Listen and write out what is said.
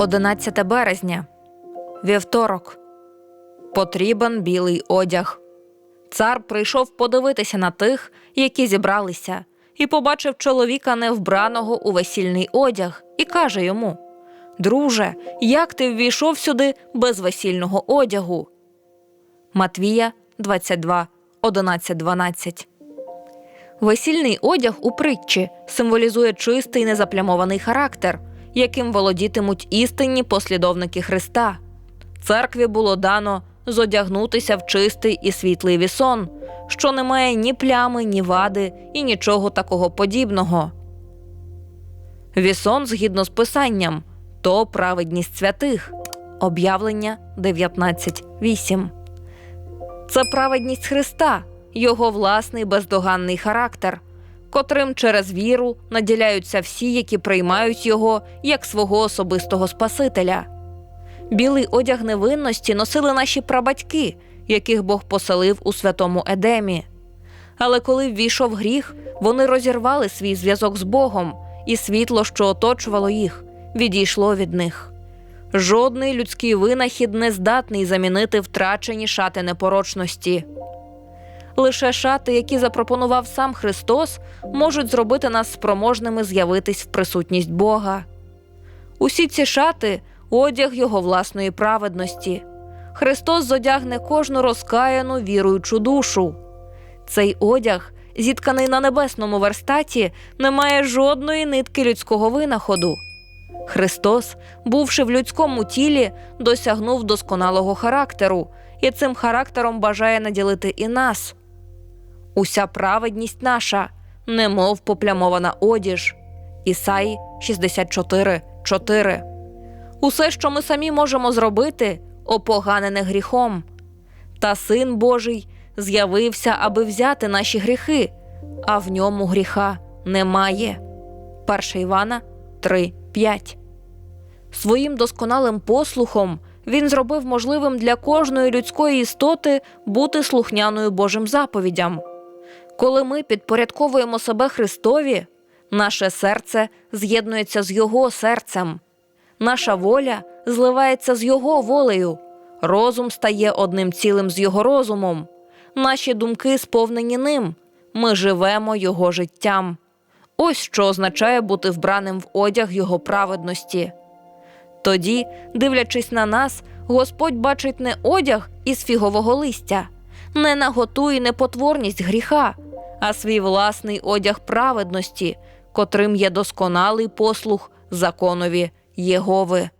11 березня. Вівторок. Потрібен білий одяг. Цар прийшов подивитися на тих, які зібралися, і побачив чоловіка невбраного у весільний одяг, і каже йому: Друже, як ти ввійшов сюди без весільного одягу? Матвія 22, 11, 12 Весільний одяг у притчі символізує чистий незаплямований характер, яким володітимуть істинні послідовники Христа. Церкві було дано зодягнутися в чистий і світлий вісон, що не має ні плями, ні вади і нічого такого подібного. Вісон, згідно з писанням, то праведність святих. Об'явлення 19.8. Це праведність Христа, його власний бездоганний характер, котрим через віру наділяються всі, які приймають його як свого особистого Спасителя. Білий одяг невинності носили наші прабатьки, яких Бог поселив у святому Едемі. Але коли ввійшов гріх, вони розірвали свій зв'язок з Богом, і світло, що оточувало їх, відійшло від них. Жодний людський винахід не здатний замінити втрачені шати непорочності. Лише шати, які запропонував сам Христос, можуть зробити нас спроможними з'явитись в присутність Бога. Усі ці шати одяг Його власної праведності. Христос зодягне кожну розкаяну віруючу душу. Цей одяг, зітканий на небесному верстаті, не має жодної нитки людського винаходу. Христос, бувши в людському тілі, досягнув досконалого характеру, і цим характером бажає наділити і нас. Уся праведність наша, немов поплямована одіж. Ісаї 64, 4. Усе, що ми самі можемо зробити, опоганене гріхом. Та Син Божий з'явився, аби взяти наші гріхи, а в ньому гріха немає. 1 Івана 3, 5. Своїм досконалим послухом він зробив можливим для кожної людської істоти бути слухняною Божим заповідям. Коли ми підпорядковуємо себе Христові, наше серце з'єднується з Його серцем, наша воля зливається з Його волею, розум стає одним цілим з Його розумом, наші думки сповнені ним, ми живемо Його життям. Ось що означає бути вбраним в одяг Його праведності. Тоді, дивлячись на нас, Господь бачить не одяг із фігового листя, не наготу і непотворність гріха, а свій власний одяг праведності, котрим є досконалий послух законові Єгови.